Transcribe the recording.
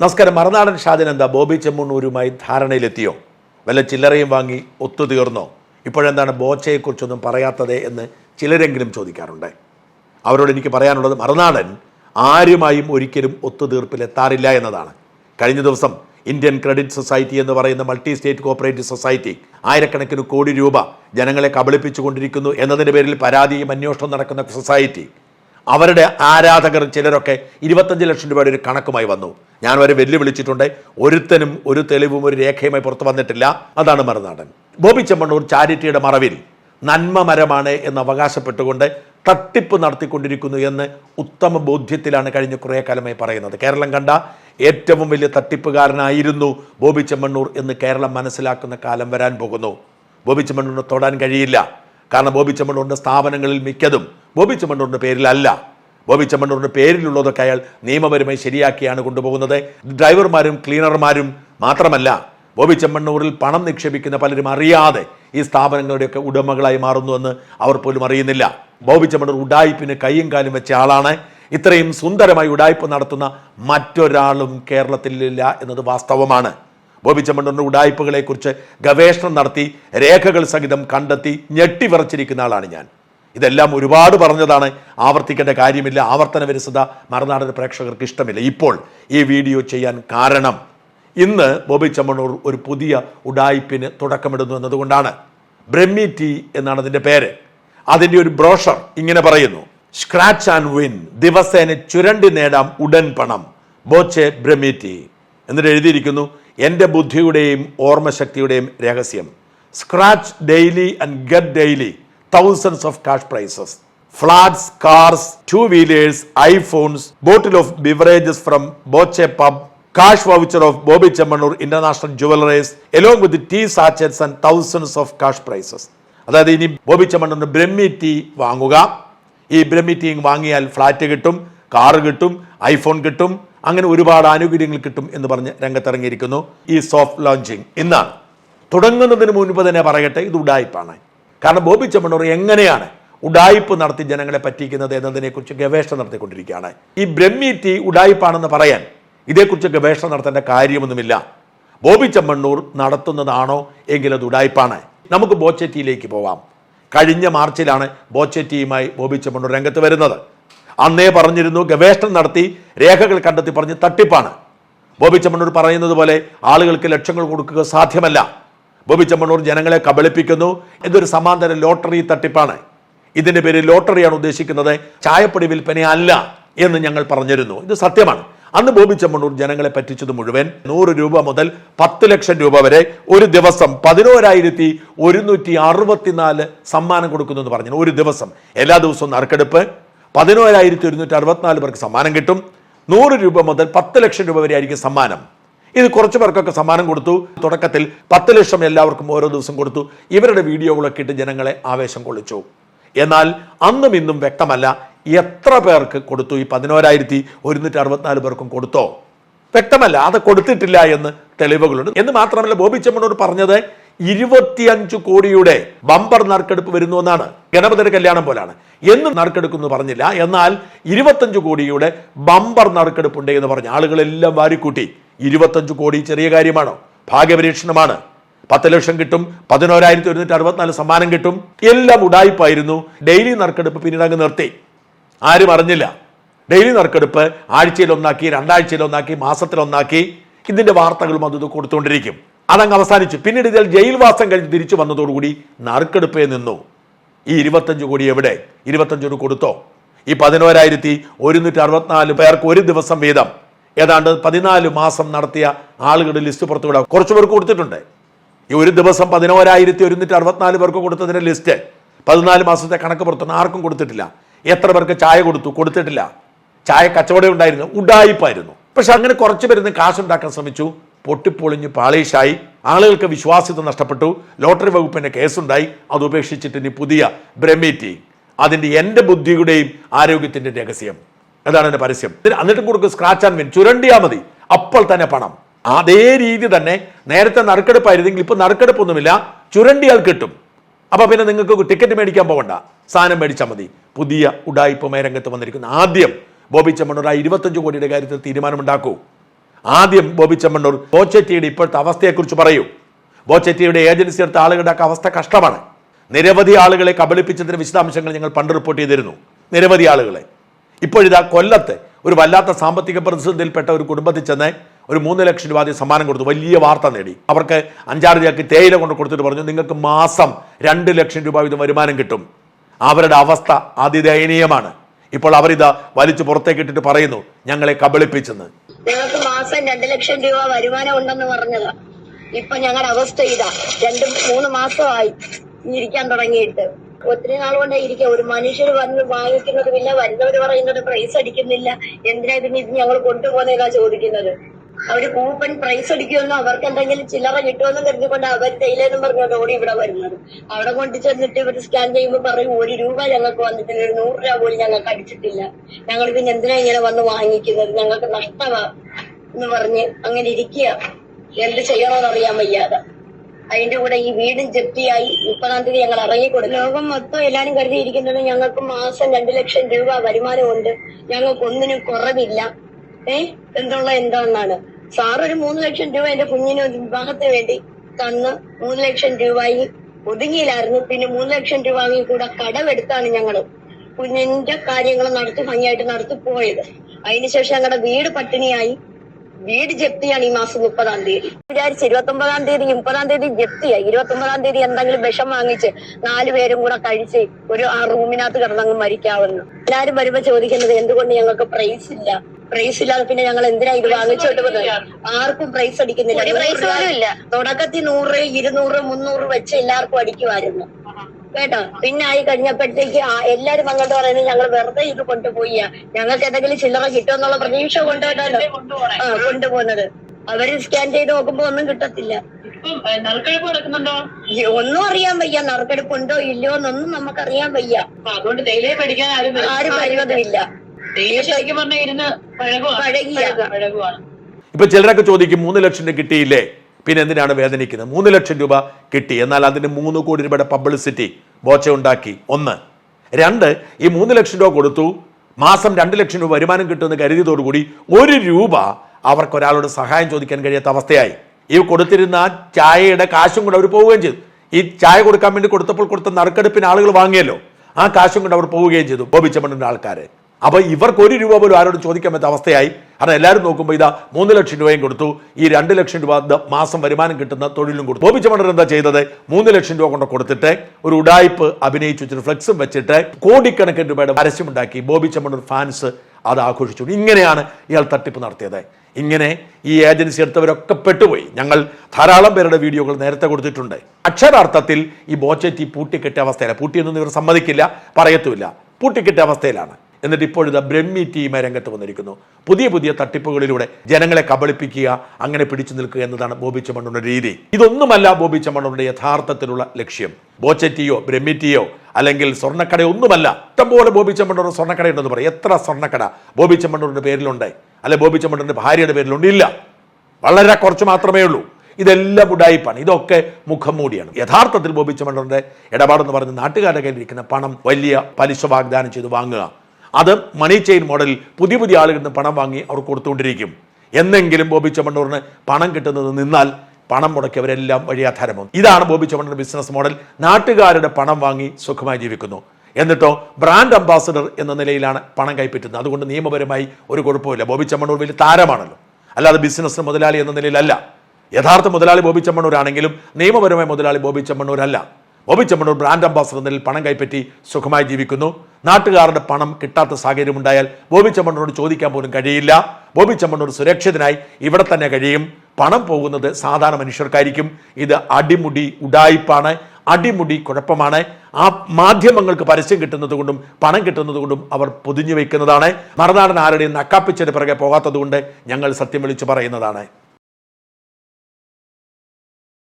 നമസ്കാരം. മറുനാടൻ ഷാജൻ എന്താ? ബോബി ചെമ്മണ്ണൂരുമായി ധാരണയിലെത്തിയോ? വല്ല ചില്ലറയും വാങ്ങി ഒത്തുതീർന്നോ? ഇപ്പോഴെന്താണ് ബോച്ചയെക്കുറിച്ചൊന്നും പറയാത്തത് എന്ന് ചിലരെങ്കിലും ചോദിക്കാറുണ്ട്. അവരോട് എനിക്ക് പറയാനുള്ളത് മറുനാടൻ ആരുമായും ഒരിക്കലും ഒത്തുതീർപ്പിലെത്താറില്ല എന്നതാണ്. കഴിഞ്ഞ ദിവസം ഇന്ത്യൻ ക്രെഡിറ്റ് സൊസൈറ്റി എന്ന് പറയുന്ന മൾട്ടി സ്റ്റേറ്റ് കോപ്പറേറ്റീവ് സൊസൈറ്റി ആയിരക്കണക്കിന് കോടി രൂപ ജനങ്ങളെ കബളിപ്പിച്ചുകൊണ്ടിരിക്കുന്നു എന്നതിന്റെ പേരിൽ പരാതിയും അന്വേഷണം നടക്കുന്ന സൊസൈറ്റി അവരുടെ ആരാധകർ ചിലരൊക്കെ ഇരുപത്തഞ്ച് ലക്ഷം രൂപയുടെ ഒരു കണക്കുമായി വന്നു. ഞാൻ അവരെ വെല്ലുവിളിച്ചിട്ടുണ്ട്. ഒരുത്തനും ഒരു തെളിവും ഒരു രേഖയുമായി പുറത്തു വന്നിട്ടില്ല. അതാണ് മറുനാടൻ. ബോബി ചെമ്മണ്ണൂർ ചാരിറ്റിയുടെ മറവിൽ നന്മ മരമാണ് എന്ന് അവകാശപ്പെട്ടുകൊണ്ട് തട്ടിപ്പ് നടത്തിക്കൊണ്ടിരിക്കുന്നു എന്ന് ഉത്തമ ബോധ്യത്തിലാണ് കഴിഞ്ഞ കുറേ കാലമായി പറയുന്നത്. കേരളം കണ്ട ഏറ്റവും വലിയ തട്ടിപ്പുകാരനായിരുന്നു ബോബി ചെമ്മണ്ണൂർ എന്ന് കേരളം മനസ്സിലാക്കുന്ന കാലം വരാൻ പോകുന്നു. ബോബി ചെമ്മണ്ണൂരിനെ തൊടാൻ കഴിയില്ല. കാരണം ബോബി ചെമ്മണ്ണൂരിന്റെ സ്ഥാപനങ്ങളിൽ മിക്കതും ബോബി ചെമ്മണ്ണൂരിന്റെ പേരിലല്ല. ബോബി ചെമ്മണ്ണൂരിന്റെ പേരിലുള്ളതൊക്കെ അയാൾ നിയമപരമായി ശരിയാക്കിയാണ് കൊണ്ടുപോകുന്നത്. ഡ്രൈവർമാരും ക്ലീനർമാരും മാത്രമല്ല ബോബി ചെമ്മണ്ണൂരിൽ പണം നിക്ഷേപിക്കുന്ന പലരും അറിയാതെ ഈ സ്ഥാപനങ്ങളുടെയൊക്കെ ഉടമകളായി മാറുന്നുവെന്ന് അവർ പോലും അറിയുന്നില്ല. ബോബി ചെമ്മണ്ണൂർ ഉഡായിപ്പിന് കൈയും കാലും വെച്ച ആളാണ്. ഇത്രയും സുന്ദരമായി ഉഡായിപ്പ് നടത്തുന്ന മറ്റൊരാളും കേരളത്തിലില്ല എന്നത് വാസ്തവമാണ്. ബോബി ചെമ്മണ്ണൂരിന്റെ ഉഡായിപ്പുകളെക്കുറിച്ച് ഗവേഷണം നടത്തി രേഖകൾ സഹിതം കണ്ടെത്തി ഞെട്ടിവിറച്ചിരിക്കുന്ന ആളാണ് ഞാൻ. ഇതെല്ലാം ഒരുപാട് പറഞ്ഞതാണ്. ആവർത്തിക്കേണ്ട കാര്യമില്ല. ആവർത്തന വിരസത മറുനാടൻ പ്രേക്ഷകർക്ക് ഇഷ്ടമില്ല. ഇപ്പോൾ ഈ വീഡിയോ ചെയ്യാൻ കാരണം ഇന്ന് ബോബി ചമ്മണൂർ ഒരു പുതിയ ഉഡായിപ്പിന് തുടക്കമിടുന്നു എന്നതുകൊണ്ടാണ്. ബ്രഹ്മി ടീ എന്നാണ് അതിന്റെ പേര്. അതിന്റെ ഒരു ബ്രോഷർ ഇങ്ങനെ പറയുന്നു. സ്ക്രാച്ച് ആൻഡ് വിൻ ദിവസേന ചുരണ്ടി നേടാം ഉടൻ പണം. ബോച്ചെ ബ്രഹ്മി ടീ. എന്നിട്ട് എഴുതിയിരിക്കുന്നു. എന്റെ ബുദ്ധിയുടെയും ഓർമ്മശക്തിയുടെയും രഹസ്യം. Scratch daily and get daily of cash prizes. Flats, cars, two wheelers, iPhones, bottle of beverages from Boche Pub, cash voucher of Bobby Chamanur International Jewelers, along with the tea sachets and thousands of cash prizes. അതായത് ഇനി Bobby ചെമ്മണ്ണൂരിന് brahmi tea വാങ്ങുക ഈ Brahmi tea വാങ്ങിയാൽ flat കിട്ടും car കിട്ടും iPhone കിട്ടും അങ്ങനെ ഒരുപാട് ആനുകൂല്യങ്ങൾ കിട്ടും എന്ന് പറഞ്ഞ് രംഗത്തിറങ്ങിയിരിക്കുന്നു ഈ സോഫ്റ്റ് ലോഞ്ചിങ് ഇന്നാണ് തുടങ്ങുന്നതിന് മുൻപ് തന്നെ പറയട്ടെ ഇത് ഉഡായിപ്പാണ് കാരണം ബോബി ചെമ്മണ്ണൂർ എങ്ങനെയാണ് ഉഡായിപ്പ് നടത്തി ജനങ്ങളെ പറ്റിക്കുന്നത് എന്നതിനെക്കുറിച്ച് ഗവേഷണം നടത്തിക്കൊണ്ടിരിക്കുകയാണ്. ഈ ബ്രഹ്മി ടീ ഉഡായിപ്പാണെന്ന് പറയാൻ ഇതേക്കുറിച്ച് ഗവേഷണം നടത്തേണ്ട കാര്യമൊന്നുമില്ല. ബോബി ചെമ്മണ്ണൂർ നടത്തുന്നതാണോ എങ്കിൽ അത് ഉഡായിപ്പാണ് നമുക്ക് ബോച്ചറ്റിയിലേക്ക് പോവാം. കഴിഞ്ഞ മാർച്ചിലാണ് ബോച്ചറ്റിയുമായി ബോബി ചെമ്മണ്ണൂർ രംഗത്ത് വരുന്നത്. അന്നേ പറഞ്ഞിരുന്നു ഗവേഷണം നടത്തി രേഖകൾ കണ്ടെത്തി പറഞ്ഞ് തട്ടിപ്പാണ്. ബോബി ചെമ്മണ്ണൂർ പറയുന്നത് പോലെ ആളുകൾക്ക് ലക്ഷങ്ങൾ കൊടുക്കുക സാധ്യമല്ല. ബോബി ചെമ്മണ്ണൂർ ജനങ്ങളെ കബളിപ്പിക്കുന്നു എന്നൊരു സമാന്തര ലോട്ടറി തട്ടിപ്പാണ്. ഇതിന്റെ പേര് ലോട്ടറിയാണ് ഉദ്ദേശിക്കുന്നത് ചായപ്പൊടി വിൽപ്പന അല്ല എന്ന് ഞങ്ങൾ പറഞ്ഞിരുന്നു. ഇത് സത്യമാണ്. അന്ന് ബോബി ചെമ്മണ്ണൂർ ജനങ്ങളെ പറ്റിച്ചത് മുഴുവൻ നൂറ് രൂപ മുതൽ പത്ത് ലക്ഷം രൂപ വരെ ഒരു ദിവസം പതിനോരായിരത്തി ഒരുന്നൂറ്റി അറുപത്തിനാല് സമ്മാനം കൊടുക്കുന്നു എന്ന് പറഞ്ഞു. ഒരു ദിവസം. എല്ലാ ദിവസവും നറുക്കെടുപ്പ്. പതിനോരായിരത്തി ഒരുന്നൂറ്റി അറുപത്തിനാല് പേർക്ക് സമ്മാനം കിട്ടും. നൂറ് രൂപ മുതൽ പത്ത് ലക്ഷം രൂപ വരെ ആയിരിക്കും സമ്മാനം. ഇത് കുറച്ച് പേർക്കൊക്കെ സമ്മാനം കൊടുത്തു. തുടക്കത്തിൽ പത്ത് ലക്ഷം എല്ലാവർക്കും ഓരോ ദിവസം കൊടുത്തു. ഇവരുടെ വീഡിയോകളൊക്കെ ഇട്ട് ജനങ്ങളെ ആവേശം കൊള്ളിച്ചു. എന്നാൽ അന്നും ഇന്നും വ്യക്തമല്ല എത്ര പേർക്ക് കൊടുത്തു. ഈ പതിനോരായിരത്തി ഒരുന്നൂറ്റി അറുപത്തിനാല് പേർക്കും കൊടുത്തോ? വ്യക്തമല്ല. അത് കൊടുത്തിട്ടില്ല എന്ന് തെളിവുകളുണ്ട്. എന്ന് മാത്രമല്ല ബോബി ചെമ്മണ്ണൂർ പറഞ്ഞത് ഇരുപത്തിയഞ്ച് കോടിയുടെ ബമ്പർ നറുക്കെടുപ്പ് വരുന്നു എന്നാണ്. ഗണപതിയുടെ കല്യാണം പോലാണ്. എന്ന് നറുക്കെടുക്കുന്നു പറഞ്ഞില്ല. എന്നാൽ ഇരുപത്തഞ്ചു കോടിയുടെ ബമ്പർ നറുക്കെടുപ്പുണ്ട് എന്ന് പറഞ്ഞ ആളുകളെല്ലാം വാരിക്കൂട്ടി. ഇരുപത്തഞ്ചു കോടി ചെറിയ കാര്യമാണോ? ഭാഗ്യപരീക്ഷണമാണ്. പത്ത് ലക്ഷം കിട്ടും പതിനോരായിരത്തി ഒരുന്നൂറ്റി അറുപത്തിനാല് സമ്മാനം കിട്ടും. എല്ലാം ഉടായ്പായിരുന്നു ഡെയിലി നറുക്കെടുപ്പ് പിന്നീട് അങ്ങ് നിർത്തി. ആരും അറിഞ്ഞില്ല. ഡെയിലി നറുക്കെടുപ്പ് ആഴ്ചയിൽ ഒന്നാക്കി രണ്ടാഴ്ചയിൽ ഒന്നാക്കി മാസത്തിൽ ഒന്നാക്കി ഇതിന്റെ വാർത്തകളും അത് കൊടുത്തുകൊണ്ടിരിക്കും. അതങ്ങ് അവസാനിച്ചു. പിന്നീട് ഇതിൽ ജയിൽവാസം കഴിഞ്ഞ് തിരിച്ചു വന്നതോടുകൂടി നറുക്കെടുപ്പേ നിന്നു. ഈ ഇരുപത്തഞ്ച് കോടി എവിടെ? ഇരുപത്തഞ്ച് കോടി കൊടുത്തോ? ഈ പതിനോരായിരത്തി ഒരുന്നൂറ്റി അറുപത്തിനാല് പേർക്ക് ഒരു ദിവസം വീതം. ഏതാണ്ട് പതിനാല് മാസം നടത്തിയ ആളുകളുടെ ലിസ്റ്റ് പുറത്തുവിടാം. കുറച്ച് പേർക്ക് കൊടുത്തിട്ടുണ്ട്. ഈ ഒരു ദിവസം പതിനോരായിരത്തി ഒരുന്നൂറ്റി അറുപത്തിനാല് പേർക്ക് കൊടുത്തതിന്റെ ലിസ്റ്റ് പതിനാല് മാസത്തെ കണക്ക് പുറത്തുനിന്ന് ആർക്കും കൊടുത്തിട്ടില്ല. എത്ര പേർക്ക് ചായ കൊടുത്തു? കൊടുത്തിട്ടില്ല. ചായ കച്ചവടം ഉണ്ടായിരുന്നു. ഉഡായിപ്പായിരുന്നു പക്ഷെ അങ്ങനെ കുറച്ച് പേരുന്ന് കാശുണ്ടാക്കാൻ ശ്രമിച്ചു. പൊട്ടിപ്പൊളിഞ്ഞ് പാളീഷായി ആളുകൾക്ക് വിശ്വാസ്യത നഷ്ടപ്പെട്ടു. ലോട്ടറി വകുപ്പിന്റെ കേസുണ്ടായി. അത് ഉപേക്ഷിച്ചിട്ട് ഇനി പുതിയ ബ്രഹ്മീറ്റി അതിന്റെ എന്റെ ബുദ്ധിയുടെയും ആരോഗ്യത്തിന്റെ രഹസ്യം. അതാണ് എന്റെ പരസ്യം. എന്നിട്ടും കൊടുക്കും സ്ക്രാച്ച് ആൻഡ് വിൻ ചുരണ്ടിയാൽ മതി. അപ്പോൾ തന്നെ പണം. അതേ രീതി തന്നെ നേരത്തെ നറുക്കെടുപ്പായിരുന്നെങ്കിൽ ഇപ്പോൾ നറുക്കെടുപ്പൊന്നുമില്ല ചുരണ്ടിയാൽ കിട്ടും. അപ്പോൾ പിന്നെ നിങ്ങൾക്ക് ടിക്കറ്റ് മേടിക്കാൻ പോകണ്ട. സാധനം മേടിച്ചാൽ മതി. പുതിയ ഉടായ്പമേ രംഗത്ത് വന്നിരിക്കുന്ന. ആദ്യം ബോബി ചെമ്മണ്ണൂർ ആ ഇരുപത്തഞ്ച് കോടിയുടെ കാര്യത്തിൽ തീരുമാനമുണ്ടാക്കൂ. ആദ്യം ബോബി ചെമ്മണ്ണൂർ ബോച്ചെറ്റിയുടെ ഇപ്പോഴത്തെ അവസ്ഥയെക്കുറിച്ച് പറയൂ. ബോച്ചെറ്റിയുടെ ഏജൻസി എടുത്ത ആളുകളുടെ അവസ്ഥ കഷ്ടമാണ്. നിരവധി ആളുകളെ കബളിപ്പിച്ചതിന് വിശദാംശങ്ങൾ ഞങ്ങൾ പണ്ട് റിപ്പോർട്ട് ചെയ്തിരുന്നു. നിരവധി ആളുകളെ. ഇപ്പോഴിതാ കൊല്ലത്ത് ഒരു വല്ലാത്ത സാമ്പത്തിക പ്രതിസന്ധിയിൽപ്പെട്ട ഒരു കുടുംബത്തിൽ ചെന്ന് ഒരു മൂന്ന് ലക്ഷം രൂപ സമ്മാനം കൊടുത്തു. വലിയ വാർത്ത നേടി. അവർക്ക് അഞ്ചാറ് ചാക്ക് തേയില കൊണ്ട് കൊടുത്തിട്ട് പറഞ്ഞു നിങ്ങൾക്ക് മാസം രണ്ട് ലക്ഷം രൂപ വീതം വരുമാനം കിട്ടും. അവരുടെ അവസ്ഥ അതിദയനീയമാണ്. ഇപ്പോൾ അവരിതാ വലിച്ചു പുറത്തേക്ക് ഇട്ടിട്ട് പറയുന്നു ഞങ്ങളെ കബളിപ്പിച്ചെന്ന്. ഞങ്ങൾക്ക് മാസം രണ്ട് ലക്ഷം രൂപ വരുമാനം ഉണ്ടെന്ന് പറഞ്ഞതാ. ഇപ്പൊ ഞങ്ങളുടെ അവസ്ഥ ഇതാ. രണ്ട് മൂന്ന് മാസമായി ഇരിക്കാൻ തുടങ്ങിയിട്ട്. ഒത്തിരി നാൾ കൊണ്ടേ ഇരിക്കുക ഒരു മനുഷ്യർ വന്ന് വാങ്ങിക്കുന്നത് പിന്നെ വരുന്നവർ പറയുന്നത് പ്രൈസ് അടിക്കുന്നില്ല. എന്തിനാ പിന്നെ ഇത് ഞങ്ങൾ കൊണ്ടുപോകുന്നതാ ചോദിക്കുന്നത്? അവർ കൂപ്പൺ പ്രൈസ് അടിക്കുമെന്നോ അവർക്ക് എന്തെങ്കിലും ചില്ലറ കിട്ടുമെന്ന് കരുതിക്കൊണ്ട് അവർ തേയിലെന്നും പറഞ്ഞു ഓടി ഇവിടെ വരുന്നത്. അവിടെ കൊണ്ട് ചെന്നിട്ട് ഇവർ സ്കാൻ ചെയ്യുമ്പോൾ പറയും ഒരു രൂപ ഞങ്ങൾക്ക് വന്നിട്ടില്ല. ഒരു നൂറ് രൂപ പോലും ഞങ്ങൾക്ക് അടിച്ചിട്ടില്ല. ഞങ്ങൾ പിന്നെ എന്തിനാ ഇങ്ങനെ വന്ന് വാങ്ങിക്കുന്നത്? ഞങ്ങൾക്ക് നഷ്ടമാ. എന്ന് പറഞ്ഞ് അങ്ങനെ ഇരിക്കുക. എന്ത് ചെയ്യണമെന്ന് അറിയാൻ വയ്യാതെ. അതിന്റെ കൂടെ ഈ വീടും ജപ്തിയായി മുപ്പതാം തീയതി ഞങ്ങൾ ഇറങ്ങിക്കൊടുക്കും. ലോകം മൊത്തം എല്ലാരും കരുതിയിരിക്കുന്നത് ഞങ്ങൾക്ക് മാസം രണ്ടു ലക്ഷം രൂപ വരുമാനമുണ്ട്. ഞങ്ങൾക്ക് ഒന്നിനും കുറവില്ല. ഏ? എന്തുള്ള എന്താണെന്നാണ് സാർ ഒരു മൂന്ന് ലക്ഷം രൂപ എന്റെ കുഞ്ഞിന് വിവാഹത്തിന് വേണ്ടി തന്ന് മൂന്ന് ലക്ഷം രൂപയിൽ ഒതുങ്ങിയില്ലായിരുന്നു. പിന്നെ മൂന്ന് ലക്ഷം രൂപ വാങ്ങി കൂടെ കടമെടുത്താണ് ഞങ്ങൾ കുഞ്ഞിന്റെ കാര്യങ്ങൾ നടത്തി ഭംഗിയായിട്ട് നടത്തി പോയത് അതിനുശേഷം ഞങ്ങളുടെ വീട് പട്ടിണിയായി. വീട് ജപ്തിയാണ് ഈ മാസം മുപ്പതാം തീയതി. വിചാരിച്ച് ഇരുപത്തി ഒമ്പതാം തീയതി മുപ്പതാം തീയതി ജപ്തിയായി ഇരുപത്തി ഒമ്പതാം തീയതി എന്തെങ്കിലും വിഷം വാങ്ങിച്ച് നാലു പേരും കൂടെ കഴിച്ച് ഒരു ആ റൂമിനകത്ത് കിടന്നങ്ങ് മരിക്കാവുന്നു. എല്ലാരും വരുമ്പോ ചോദിക്കുന്നത് എന്തുകൊണ്ട് ഞങ്ങൾക്ക് പ്രൈസ് ഇല്ല? പ്രൈസ് ഇല്ലാതെ പിന്നെ ഞങ്ങൾ എന്തിനാ ഇത് വാങ്ങിച്ചോണ്ട് പോകുന്നത് ആർക്കും പ്രൈസ് അടിക്കുന്നില്ല. തുടക്കത്തിൽ നൂറ് ഇരുന്നൂറ് മുന്നൂറ് വെച്ച് എല്ലാവർക്കും അടിക്കുമായിരുന്നു. കേട്ടോ? പിന്നെ ആയി കഴിഞ്ഞപ്പോഴത്തേക്ക് എല്ലാരും അങ്ങോട്ട് പറയുന്നത് ഞങ്ങൾ വെറുതെ ഇത് കൊണ്ടുപോയി ഞങ്ങൾക്ക് എന്തെങ്കിലും ചില്ലറ കിട്ടുമെന്നുള്ള പ്രതീക്ഷ കൊണ്ടുപോയിട്ടല്ലോ ആ കൊണ്ടുപോകുന്നത്. അവർ സ്കാൻ ചെയ്ത് നോക്കുമ്പോ ഒന്നും കിട്ടത്തില്ല. നറുക്കെടുപ്പ് ഒന്നും അറിയാൻ വയ്യ. നറുക്കെടുപ്പുണ്ടോ ഇല്ലയോ എന്നൊന്നും നമുക്കറിയാൻ വയ്യ. അതുകൊണ്ട്. ആരും വരുന്നതുമില്ല. ഇപ്പൊ ചിലരൊക്കെ ചോദിക്കും മൂന്ന് ലക്ഷം രൂപ കിട്ടിയില്ലേ? പിന്നെ എന്തിനാണ് വേദനിക്കുന്നത്? മൂന്ന് ലക്ഷം രൂപ കിട്ടി. എന്നാൽ അതിന് മൂന്ന് കോടി രൂപയുടെ പബ്ലിസിറ്റി ബോച്ച ഉണ്ടാക്കി ഒന്ന്. രണ്ട് ഈ മൂന്ന് ലക്ഷം രൂപ കൊടുത്തു. മാസം രണ്ട് ലക്ഷം രൂപ വരുമാനം കിട്ടുമെന്ന് കരുതിയതോടുകൂടി ഒരു രൂപ അവർക്ക് ഒരാളോട് സഹായം ചോദിക്കാൻ കഴിയാത്ത അവസ്ഥയായി. ഈ കൊടുത്തിരുന്ന ആ ചായയുടെ കാശും കൂടെ അവർ പോവുകയും ചെയ്തു. ഈ ചായ കൊടുക്കാൻ വേണ്ടി കൊടുത്തപ്പോൾ കൊടുത്ത നറുക്കെടുപ്പിന് ആളുകൾ വാങ്ങിയല്ലോ. ആ കാശും കൊണ്ട് അവർ പോവുകയും ചെയ്തു. ബോബി ചെമ്മണ്ണിന്റെ ആൾക്കാരെ അപ്പൊ ഇവർക്ക് ഒരു രൂപ പോലും ആരോടും ചോദിക്കാൻ പറ്റാത്ത അവസ്ഥയായി. കാരണം എല്ലാവരും നോക്കുമ്പോൾ ഇതാ മൂന്ന് ലക്ഷം രൂപയും കൊടുത്തു. ഈ രണ്ട് ലക്ഷം രൂപ മാസം വരുമാനം കിട്ടുന്ന തൊഴിലും കൊടുത്തു. ബോബി മണ്ണർ എന്താ ചെയ്തത്? മൂന്ന് ലക്ഷം രൂപ കൊണ്ട് കൊടുത്തിട്ട് ഒരു ഉടായ്പ് അഭിനയിച്ചു വെച്ചിട്ട് ഫ്ലെക്സും വെച്ചിട്ട് കോടിക്കണക്കിന് രൂപയുടെ പരസ്യമുണ്ടാക്കി ബോബി മണ്ണൂർ ഫാൻസ് അത് ആഘോഷിച്ചു. ഇങ്ങനെയാണ് ഇയാൾ തട്ടിപ്പ് നടത്തിയത്. ഇങ്ങനെ ഈ ഏജൻസി എടുത്തവരൊക്കെ പെട്ടുപോയി. ഞങ്ങൾ ധാരാളം പേരുടെ വീഡിയോകൾ നേരത്തെ കൊടുത്തിട്ടുണ്ട്. അക്ഷരാർത്ഥത്തിൽ ഈ ബോച്ചറ്റി പൂട്ടിക്കെട്ടിയ അവസ്ഥയിലാണ് പൂട്ടിയൊന്നും ഇവർ സമ്മതിക്കില്ല പറയത്തുമില്ല. പൂട്ടിക്കെട്ടിയ അവസ്ഥയിലാണ്. എന്നിട്ട് ഇപ്പോഴിതാ ബ്രഹ്മി ടീം രംഗത്ത് വന്നിരിക്കുന്നു. പുതിയ പുതിയ തട്ടിപ്പുകളിലൂടെ ജനങ്ങളെ കബളിപ്പിക്കുക അങ്ങനെ പിടിച്ചു നിൽക്കുക എന്നതാണ് ബോബി ചമ്മണ്ണുടെ രീതി. ഇതൊന്നുമല്ല ബോബി ചമ്മണ്ണുടെ യഥാർത്ഥത്തിലുള്ള ലക്ഷ്യം. ബോച്ചറ്റിയോ ബ്രഹ്മിറ്റിയോ അല്ലെങ്കിൽ സ്വർണക്കട ഒന്നുമല്ല. ഇഷ്ടംപോലെ ബോബി ചെമ്മണ്ണൂർ സ്വർണക്കട ഉണ്ടെന്ന് പറയും. എത്ര സ്വർണക്കട? ബോബി ചമ്മണ്ണൂരിന്റെ പേരിലുണ്ട്. അല്ലെ ബോബി ചമ്മണ്ണൂരിന്റെ ഭാര്യയുടെ പേരിലുണ്ട്? ഇല്ല. വളരെ കുറച്ച് മാത്രമേ ഉള്ളൂ. ഇതെല്ലാം ഉടായിപ്പാണ്. ഇതൊക്കെ മുഖം മൂടിയാണ്. യഥാർത്ഥത്തിൽ ബോബി ചമ്മണ്ണൂരിന്റെ ഇടപാടെന്ന് പറഞ്ഞ് നാട്ടുകാരുടെ കയ്യിലിരിക്കുന്ന പണം വലിയ പലിശ വാഗ്ദാനം ചെയ്ത് വാങ്ങുക. അത് മണി ചെയിൻ മോഡലിൽ പുതിയ പുതിയ ആളുകളിൽ നിന്ന് പണം വാങ്ങി അവർ കൊടുത്തുകൊണ്ടിരിക്കും. എന്നെങ്കിലും ബോബി ചെമ്മണ്ണൂറിന് പണം കിട്ടുന്നത് നിന്നാൽ പണം മുടക്കിയവരെല്ലാം വഴിയാധാരമാകും ഇതാണ് ബോബി ചെമ്മണ്ണൂർ ബിസിനസ് മോഡൽ. നാട്ടുകാരുടെ പണം വാങ്ങി സുഖമായി ജീവിക്കുന്നു. എന്നിട്ടോ ബ്രാൻഡ് അംബാസഡർ എന്ന നിലയിലാണ് പണം കൈപ്പറ്റുന്നത്. അതുകൊണ്ട് നിയമപരമായി ഒരു കുഴപ്പമില്ല ബോബി ചെമ്മണ്ണൂർ വലിയ താരമാണല്ലോ. അല്ലാതെ ബിസിനസ് മുതലാളി എന്ന നിലയിലല്ല. യഥാർത്ഥ മുതലാളി ബോബി ചെമ്മണ്ണൂരാണെങ്കിലും നിയമപരമായ മുതലാളി ബോബി ചെമ്മണ്ണൂരല്ല. ബോബി ചെമ്മണ്ണൂർ ബ്രാൻഡ് അംബാസഡർ എന്നതിൽ പണം കൈപ്പറ്റി സുഖമായി ജീവിക്കുന്നു. നാട്ടുകാരുടെ പണം കിട്ടാത്ത സാഹചര്യം ഉണ്ടായാൽ ബോബി ചെമ്മണ്ണൂരോട് ചോദിക്കാൻ പോലും കഴിയില്ല. ബോബി ചമ്മണ്ണൂർ സുരക്ഷിതനായി ഇവിടെ തന്നെ കഴിയും. പണം പോകുന്നത് സാധാരണ മനുഷ്യർക്കായിരിക്കും. ഇത് അടിമുടി ഉഡായിപ്പാണ് അടിമുടി കുഴപ്പമാണ്. ആ മാധ്യമങ്ങൾക്ക് പരസ്യം കിട്ടുന്നത് കൊണ്ടും പണം കിട്ടുന്നത് കൊണ്ടും അവർ പൊതിഞ്ഞു വയ്ക്കുന്നതാണ്. മറുനാടൻ ആരുടെയും നക്കാപ്പിച്ചതിന് പിറകെ പോകാത്തതുകൊണ്ട് ഞങ്ങൾ സത്യം വിളിച്ചു പറയുന്നതാണ്.